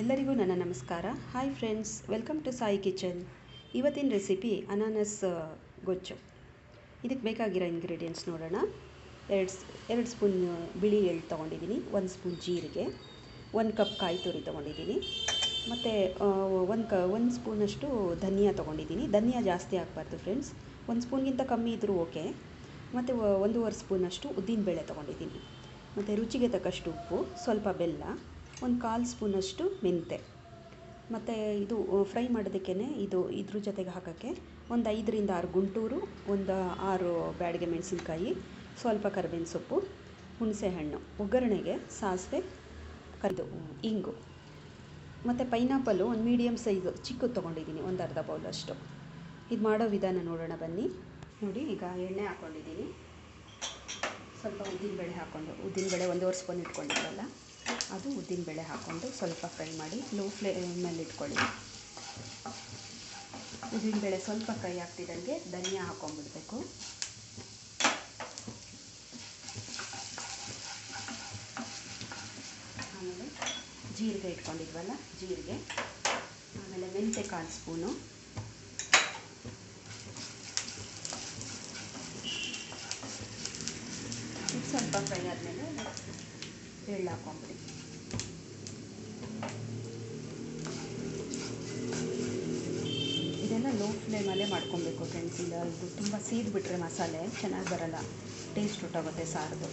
ಎಲ್ಲರಿಗೂ ನನ್ನ ನಮಸ್ಕಾರ. Hi friends welcome to Sai kitchen ಇವತ್ತಿನ ರೆಸಿಪಿ ಅನಾನಸ್ ಗೊಜ್ಜು. ಇದಕ್ಕೆ ಬೇಕಾಗಿರೋ ಇಂಗ್ರೀಡಿಯೆಂಟ್ಸ್ ನೋಡೋಣ. ಎರಡು ಎರಡು ಸ್ಪೂನ್ ಬಿಳಿ ಎಳ್ಳು ತೊಗೊಂಡಿದ್ದೀನಿ. ಒಂದು ಸ್ಪೂನ್ ಜೀರಿಗೆ. ಒಂದು ಕಪ್ ಕಾಯಿ ತುರಿ ತೊಗೊಂಡಿದ್ದೀನಿ. ಮತ್ತು ಒಂದು ಕ, ಒಂದು ಸ್ಪೂನಷ್ಟು ಧನಿಯಾ ತೊಗೊಂಡಿದ್ದೀನಿ. ಧನಿಯಾ ಜಾಸ್ತಿ ಹಾಕ್ಬಾರ್ದು ಫ್ರೆಂಡ್ಸ್ ಒಂದು ಸ್ಪೂನ್ಗಿಂತ ಕಮ್ಮಿ ಇದ್ದರೂ ಓಕೆ ಮತ್ತು ಒಂದೂವರೆ ಸ್ಪೂನಷ್ಟು ಉದ್ದಿನಬೇಳೆ ತೊಗೊಂಡಿದ್ದೀನಿ. ಮತ್ತು ರುಚಿಗೆ ತಕ್ಕಷ್ಟು ಉಪ್ಪು, ಸ್ವಲ್ಪ ಬೆಲ್ಲ. ಒಂದು ಕಾಲು ಸ್ಪೂನಷ್ಟು ಮೆಂತೆ ಮತ್ತು ಇದು ಫ್ರೈ ಮಾಡೋದಕ್ಕೇ ಇದು ಇದ್ರ ಜೊತೆಗೆ ಹಾಕೋಕ್ಕೆ ಒಂದು ಐದರಿಂದ ಆರು ಗುಂಟೂರು, ಒಂದು ಆರು ಬ್ಯಾಡಿಗೆ ಮೆಣಸಿನ್ಕಾಯಿ, ಸ್ವಲ್ಪ ಕರಿಬೇವಿನ ಸೊಪ್ಪು ಹುಣಸೆಹಣ್ಣು ಒಗ್ಗರಣೆಗೆ ಸಾಸಿವೆ, ಕರಿದು, ಇಂಗು. ಮತ್ತು ಪೈನಾಪಲ್ಲು ಒಂದು ಮೀಡಿಯಮ್ ಸೈಜು ಚಿಕ್ಕದು ತೊಗೊಂಡಿದ್ದೀನಿ, ಒಂದು ಅರ್ಧ ಬೌಲಷ್ಟು. ಇದು ಮಾಡೋ ವಿಧಾನ ನೋಡೋಣ ಬನ್ನಿ. ನೋಡಿ, ಈಗ ಎಣ್ಣೆ ಹಾಕ್ಕೊಂಡಿದ್ದೀನಿ ಸ್ವಲ್ಪ ಉದ್ದಿನಬೇಳೆ ಹಾಕ್ಕೊಂಡು ಉದ್ದಿನಬೇಳೆ ಒಂದೂವರೆ ಸ್ಪೂನ್ ಇಟ್ಕೊಂಡಿದ್ರಲ್ಲ, ಅದು ಉದ್ದಿನಬೇಳೆ ಹಾಕ್ಕೊಂಡು ಸ್ವಲ್ಪ ಫ್ರೈ ಮಾಡಿ ಲೋ ಫ್ಲೇಮಲ್ಲಿ ಇಟ್ಕೊಳ್ಳಿ. ಉದ್ದಿನಬೇಳೆ ಸ್ವಲ್ಪ ಫ್ರೈ ಆಗ್ತಿದ್ದಂಗೆ ಧನಿಯಾ ಹಾಕ್ಕೊಂಡ್ಬಿಡ್ಬೇಕು. ಆಮೇಲೆ ಜೀರಿಗೆ ಇಟ್ಕೊಂಡಿದ್ವಲ್ಲ, ಜೀರಿಗೆ, ಆಮೇಲೆ ಮೆಂತೆ ಕಾಲು ಸ್ಪೂನು ಇದು ಸ್ವಲ್ಪ ಫ್ರೈ ಆದಮೇಲೆ ಎಳ್ಳು ಹಾಕ್ಕೊಂಬಿಡಿ ಇದೆಲ್ಲ ಲೋ ಫ್ಲೇಮಲ್ಲೇ ಮಾಡ್ಕೊಬೇಕು ಫ್ರೆಂಡ್ಸ್ ಇಲ್ಲ ಇದು ತುಂಬ ಸೀದ್ಬಿಟ್ರೆ ಮಸಾಲೆ, ಚೆನ್ನಾಗಿ ಬರಲ್ಲ. ಟೇಸ್ಟ್ ಹೊಟ್ಟೋಗುತ್ತೆ ಸಾರದು.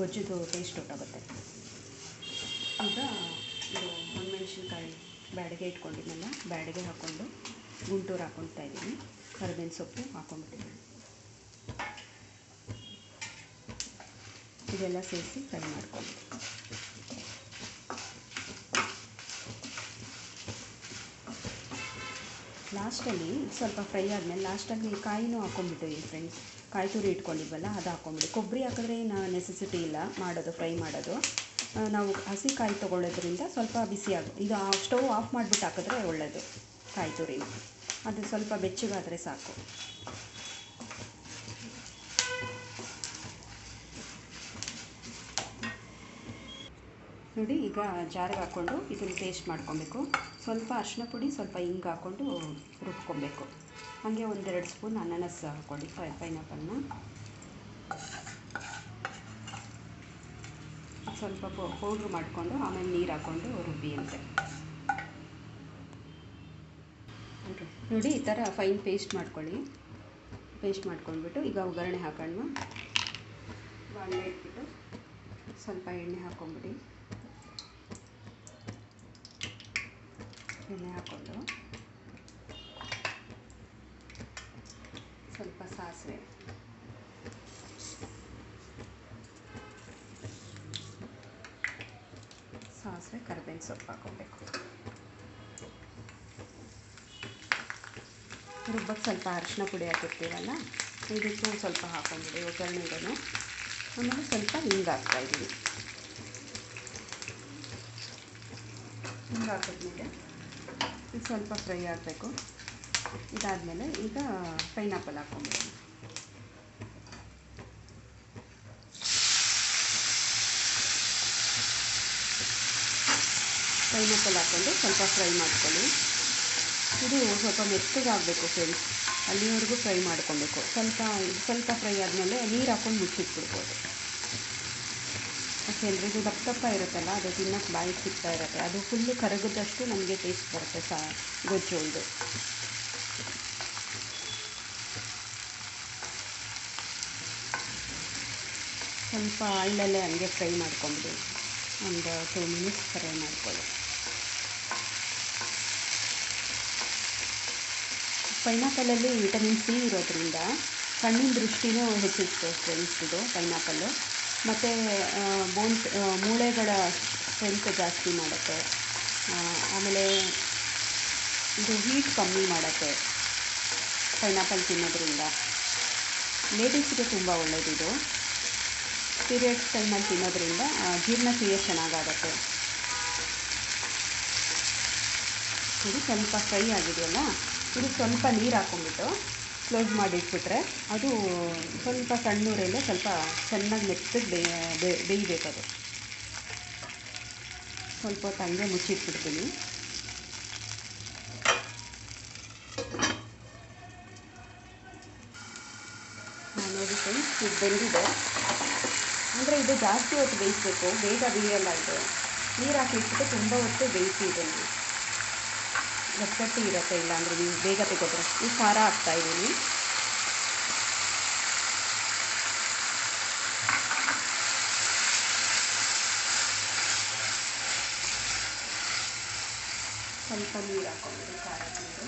ಗೊಜ್ಜಿದು ಟೇಸ್ಟ್ ಹೊಟ್ಟೋಗುತ್ತೆ ಈಗ ಇದು ಒಣಮೆಣ್ಸಿನ್ಕಾಯಿ ಬ್ಯಾಡಿಗೆ ಇಟ್ಕೊಂಡಿದ್ನಲ್ಲ, ಬ್ಯಾಡಿಗೆ ಹಾಕ್ಕೊಂಡು ಗುಂಟೂರು ಹಾಕ್ಕೊಳ್ತಾ ಇದ್ದೀನಿ. ಕರಿಬೇವಿನ ಸೊಪ್ಪು ಹಾಕ್ಕೊಂಬಿಟ್ಟಿದ್ದೀನಿ ಇದೆಲ್ಲ ಸೇರಿಸಿ ಫ್ರೈ ಮಾಡ್ಕೊಂಡು ಲಾಸ್ಟಲ್ಲಿ ಸ್ವಲ್ಪ ಫ್ರೈ ಆದಮೇಲೆ ಲಾಸ್ಟಲ್ಲಿ ಕಾಯಿನೂ ಹಾಕ್ಕೊಂಡ್ಬಿಟ್ಟಿವಿ ಫ್ರೆಂಡ್ಸ್ ಕಾಯಿ ತುರಿ ಇಟ್ಕೊಂಡಿದ್ವಲ್ಲ, ಅದು ಹಾಕ್ಕೊಂಬಿಡಿ ಕೊಬ್ಬರಿ ಹಾಕಿದ್ರೆ ಏನು ನೆಸೆಸಿಟಿ ಇಲ್ಲ ಮಾಡೋದು, ಫ್ರೈ ಮಾಡೋದು. ನಾವು ಹಸಿ ಕಾಯಿ ತೊಗೊಳ್ಳೋದ್ರಿಂದ ಸ್ವಲ್ಪ ಬಿಸಿ ಆಗ, ಇದು ಸ್ಟವ್ ಆಫ್ ಮಾಡಿಬಿಟ್ಟು ಹಾಕಿದ್ರೆ ಒಳ್ಳೆಯದು ಕಾಯಿ ತುರಿನ. ಅದು ಸ್ವಲ್ಪ ಬೆಚ್ಚಗಾದರೆ ಸಾಕು. ನೋಡಿ, ಈಗ ಜಾರಿಗೆ ಹಾಕ್ಕೊಂಡು ಇದನ್ನು ಪೇಸ್ಟ್ ಮಾಡ್ಕೊಬೇಕು. ಸ್ವಲ್ಪ ಅರಿಶಿನ ಪುಡಿ, ಸ್ವಲ್ಪ ಹಿಂಗೆ ಹಾಕ್ಕೊಂಡು ರುಬ್ಕೊಬೇಕು. ಹಾಗೆ ಒಂದೆರಡು ಸ್ಪೂನ್ ಅನಾನಸ್ ಹಾಕ್ಕೊಳ್ಳಿ ಪೈ ಪೈನಾಪಲ್ನ ಸ್ವಲ್ಪ ಪೌಡ್ರ್ ಮಾಡಿಕೊಂಡು, ಆಮೇಲೆ ನೀರು ಹಾಕ್ಕೊಂಡು ರುಬ್ಬಿ ಅಂತೆ ನೋಡಿ, ಈ ಥರ ಫೈನ್ ಪೇಸ್ಟ್ ಮಾಡ್ಕೊಳ್ಳಿ. ಪೇಸ್ಟ್ ಮಾಡ್ಕೊಂಡ್ಬಿಟ್ಟು, ಈಗ ಒಗ್ಗರಣೆ ಹಾಕೊಂಡು ಬಾಣಲೆ ಇಟ್ಬಿಟ್ಟು ಸ್ವಲ್ಪ ಎಣ್ಣೆ ಹಾಕ್ಕೊಂಬಿಡಿ. ಎಣ್ಣೆ ಹಾಕ್ಕೊಂಡು ಸ್ವಲ್ಪ ಸಾಸಿವೆ. ಸಾಸಿವೆ, ಕರಿಬೇವಿನ ಸೊಪ್ಪು ಹಾಕ್ಕೊಬೇಕು. ರುಬ್ಬಕ್ಕೆ ಸ್ವಲ್ಪ ಅರಿಶಿನ ಪುಡಿ ಹಾಕಿರ್ತೀವಲ್ಲ, ಇದಕ್ಕೂ ಸ್ವಲ್ಪ ಹಾಕ್ಕೊಂಬಿಡಿ ಒಗ್ಗರಣೆಗೂ ಆಮೇಲೆ ಸ್ವಲ್ಪ ಹಿಂಗೆ ಹಾಕ್ತಾಯಿದ್ದೀವಿ ಹಿಂಗೆ ಹಾಕಿದ್ಮೇಲೆ ಇದು ಸ್ವಲ್ಪ ಫ್ರೈ ಆಗಬೇಕು. ಇದಾದಮೇಲೆ ಈಗ ಪೈನಾಪಲ್ ಹಾಕ್ಕೊಂಬಿಡೋಣ ಪೈನಾಪಲ್ ಹಾಕ್ಕೊಂಡು ಸ್ವಲ್ಪ ಫ್ರೈ ಮಾಡ್ಕೊಳ್ಳಿ. ಇದು ಸ್ವಲ್ಪ ಮೆತ್ತಗಾಗಬೇಕು ಫ್ರೆಂಡ್ಸ್ ಅಲ್ಲಿವರೆಗೂ ಫ್ರೈ ಮಾಡ್ಕೊಬೇಕು. ಸ್ವಲ್ಪ ಸ್ವಲ್ಪ ಫ್ರೈ ಆದಮೇಲೆ ನೀರು ಹಾಕ್ಕೊಂಡು ಮುಚ್ಚಿಟ್ಬಿಡ್ಬೋದು. ಯಾಕೆಂದರೆ ಎಲ್ರಿಗೂ ದಪ್ಪ ದಪ್ಪ ಇರುತ್ತಲ್ಲ, ಅದು ತಿನ್ನಕ್ಕೆ ಬಾಯಿ ಸಿಗ್ತಾ ಇರುತ್ತೆ. ಅದು ಫುಲ್ಲು ಕರಗಿದಷ್ಟು ನಮಗೆ ಟೇಸ್ಟ್ ಬರುತ್ತೆ ಸಾ ಗೊಜ್ಜು ಸ್ವಲ್ಪ ಹಳ್ಳಲ್ಲೇ ಹಂಗೆ ಫ್ರೈ ಮಾಡ್ಕೊಂಬಿಡಿ. ಒಂದು ಟೂ ಮಿನಿಟ್ಸ್ ಫ್ರೈ ಮಾಡ್ಕೊಳ್ಳಿ. ಪೈನಾಪಲಲ್ಲಿ ವಿಟಮಿನ್ ಸಿ ಇರೋದ್ರಿಂದ ಕಣ್ಣಿನ ದೃಷ್ಟಿನೂ ಹೆಚ್ಚಿಸುತ್ತೆ ಫ್ರೆಂಡ್ಸ್ ಇದು, ಪೈನಾಪಲ್ಲು. ಮತ್ತು ಬೋನ್ಸ್ ಮೂಳೆಗಳ ಸ್ಟ್ರೆಂತ್ ಜಾಸ್ತಿ ಮಾಡುತ್ತೆ. ಆಮೇಲೆ ಇದು ಹೀಟ್ ಕಮ್ಮಿ ಮಾಡುತ್ತೆ ಪೈನಾಪಲ್ ತಿನ್ನೋದ್ರಿಂದ. ಲೇಡೀಸ್ಗೆ ತುಂಬ ಒಳ್ಳೆಯದಿದು ಪೀರಿಯಡ್ಸ್ ಟೈಮಲ್ಲಿ ತಿನ್ನೋದ್ರಿಂದ ಜೀರ್ಣಕ್ರಿಯೆ ಚೆನ್ನಾಗಾಗತ್ತೆ. ಇದು ಸ್ವಲ್ಪ ಫ್ರೈ ಆಗಿದೆಯಲ್ಲ? ಇದು ಸ್ವಲ್ಪ ನೀರು ಹಾಕ್ಕೊಂಬಿಟ್ಟು ಕ್ಲೋಸ್ ಮಾಡಿಟ್ಬಿಟ್ರೆ ಅದು ಸ್ವಲ್ಪ ಸಣ್ಣೂರಲ್ಲೇ ಸ್ವಲ್ಪ ಚೆನ್ನಾಗಿ ಮೆತ್ತಗೆ ಬೇಯ ಬೇಯಬೇಕು ಅದು ಸ್ವಲ್ಪ ಹೊತ್ತು ಹಂಗೆ ಮುಚ್ಚಿಟ್ಬಿಡ್ತೀನಿ. ನೋಡಿ ಫ್ರೆಂಡ್ಸ್ ಇದು ಬೆಂದಿದೆ. ಅಂದರೆ ಇದು ಜಾಸ್ತಿ ಹೊತ್ತು ಬೇಯಿಸಬೇಕು, ಬೇಗ ಬೇಯಲ್ಲ ಇದು. ನೀರು ಹಾಕಿಟ್ಬಿಟ್ಟು ತುಂಬ ಹೊತ್ತು ಬೇಯಿಸಿ ಇದನ್ನು ಗಟ್ಟಿ ಇರುತ್ತೆ ಇಲ್ಲ ಅಂದರೆ ನೀವು ಬೇಗ ತೆಗೆದ್ರೆ ಈ ಖಾರ ಹಾಕ್ತಾಯಿದ್ದೀನಿ ಸ್ವಲ್ಪ ನೀರು ಹಾಕ್ಕೊಂಡು ಖಾರ ನೀರು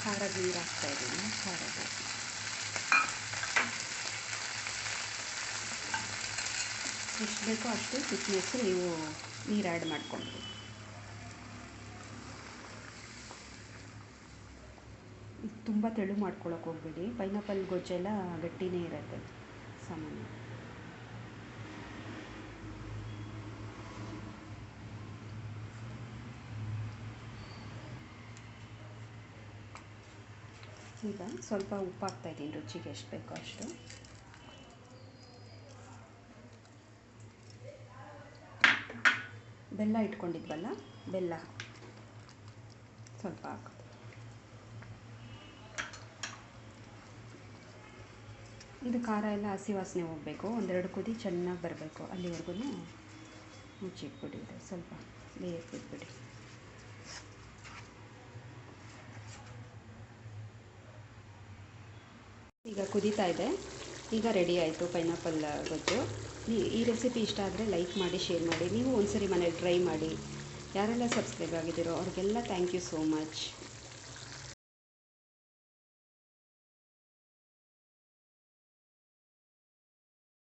ಖಾರದ ನೀರು ಹಾಕ್ತಾ ಇದ್ದೀನಿ ಖಾರದ ಎಷ್ಟು ಬೇಕೋ ಅಷ್ಟು ತಿಕ್ನೆಸ್ಸು ನೀವು ನೀರು ಆ್ಯಡ್ ಇದು ತುಂಬ ತೆಳು ಮಾಡ್ಕೊಳಕ್ಕೆ ಹೋಗ್ಬೇಡಿ. ಪೈನಾಪಲ್ ಗೊಜ್ಜೆಲ್ಲ ಗಟ್ಟಿನೇ ಇರುತ್ತೆ ಸಾಮಾನ್ಯ. ಈಗ ಸ್ವಲ್ಪ ಉಪ್ಪು ಹಾಕ್ತಾಯಿದ್ದೀನಿ ರುಚಿಗೆ ಎಷ್ಟು ಬೇಕೋ ಅಷ್ಟು. ಬೆಲ್ಲ ಇಟ್ಕೊಂಡಿದ್ವಲ್ಲ, ಬೆಲ್ಲ ಸ್ವಲ್ಪ ಹಾಕು. ಇದು ಖಾರ ಎಲ್ಲ ಹಸಿ ವಾಸನೆ ಹೋಗಬೇಕು, ಒಂದೆರಡು ಕುದಿ ಚೆನ್ನಾಗಿ ಬರಬೇಕು. ಅಲ್ಲಿವರೆಗೂ ಮುಚ್ಚಿಟ್ಬಿಡಿ ಇದು ಸ್ವಲ್ಪ ಬೇಯಕ್ಕೆ ಬಿಟ್ಬಿಡಿ ಈಗ ಕುದೀತಾ ಇದೆ. ಈಗ ರೆಡಿ ಆಯಿತು ಪೈನಾಪಲ್ ಗೊಜ್ಜು ಈ ರೆಸಿಪಿ ಇಷ್ಟ ಆದರೆ ಲೈಕ್ ಮಾಡಿ ಶೇರ್ ಮಾಡಿ. ನೀವು ಒಂದ್ಸರಿ ಮನೇಲಿ ಟ್ರೈ ಮಾಡಿ. ಯಾರೆಲ್ಲ ಸಬ್ಸ್ಕ್ರೈಬ್ ಆಗಿದ್ದೀರೋ ಅವ್ರಿಗೆಲ್ಲ ಥ್ಯಾಂಕ್ ಯು ಸೋ ಮಚ್